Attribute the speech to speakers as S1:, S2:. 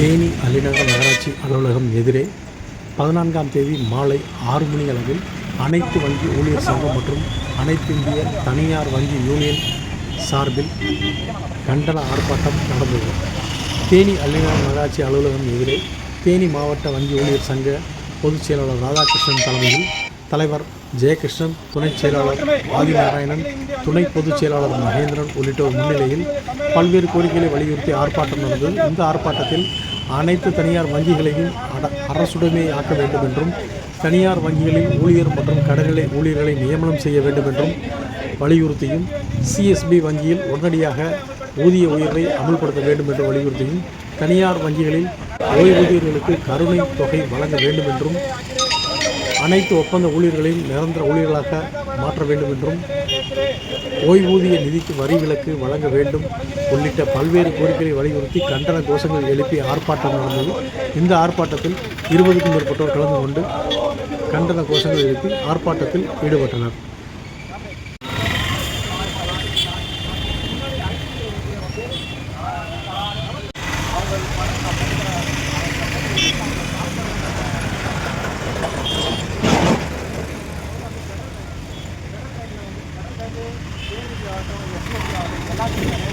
S1: தேனி அலிநகர் நகராட்சி அலுவலகம் எதிரே பதினான்காம் தேதி மாலை ஆறு மணி அளவில் அனைத்து வங்கி ஊழியர் சங்கம் மற்றும் அனைத்து இந்திய தனியார் வங்கி யூனியன் சார்பில் கண்டன ஆர்ப்பாட்டம் நடந்தது தேனி அலிநகர் நகராட்சி அலுவலகம் எதிரே தேனி மாவட்ட வங்கி ஊழியர் சங்க பொதுச் செயலாளர் ராதாகிருஷ்ணன் தலைமையில் தலைவர் ஜெயகிருஷ்ணன் துணைச் செயலாளர் ஆதிநாராயணன் துணை பொதுச் செயலாளர் மகேந்திரன் உள்ளிட்டோர் முன்னிலையில் பல்வேறு கோரிக்கைகளை வலியுறுத்தி ஆர்ப்பாட்டம் நடந்தது. இந்த ஆர்ப்பாட்டத்தில் அனைத்து தனியார் வங்கிகளையும் அட- ஆக்க வேண்டும் என்றும் தனியார் வங்கிகளில் ஊழியர் மற்றும் கடநிலை ஊழியர்களை நியமனம் செய்ய வேண்டும் என்றும் வலியுறுத்தியும் சிஎஸ்பி வங்கியில் உடனடியாக ஊதிய உயர்வை அமல்படுத்த வேண்டும் என்று வலியுறுத்தியும் தனியார் வங்கிகளில் ஓய்வூதியர்களுக்கு கருணை தொகை வழங்க வேண்டும் என்றும் அனைத்து ஒப்பந்த ஊழியர்களையும் நிரந்தர ஊழியர்களாக மாற்ற வேண்டும் என்றும் ஓய்வூதிய நிதிக்கு வரி விலக்கு வழங்க வேண்டும். உள்ளிட்ட பல்வேறு கோரிக்கைகளை வலியுறுத்தி கண்டன கோஷங்கள் எழுப்பி ஆர்ப்பாட்டம் நடந்தது. இந்த ஆர்ப்பாட்டத்தில் இருபதுக்கும் மேற்பட்டோர் கலந்து கொண்டு கண்டன கோஷங்கள் எழுப்பி ஆர்ப்பாட்டத்தில் ஈடுபட்டனர். ਇਹ ਵੀ ਆ ਤਾਂ ਇਹ ਵੀ ਆ।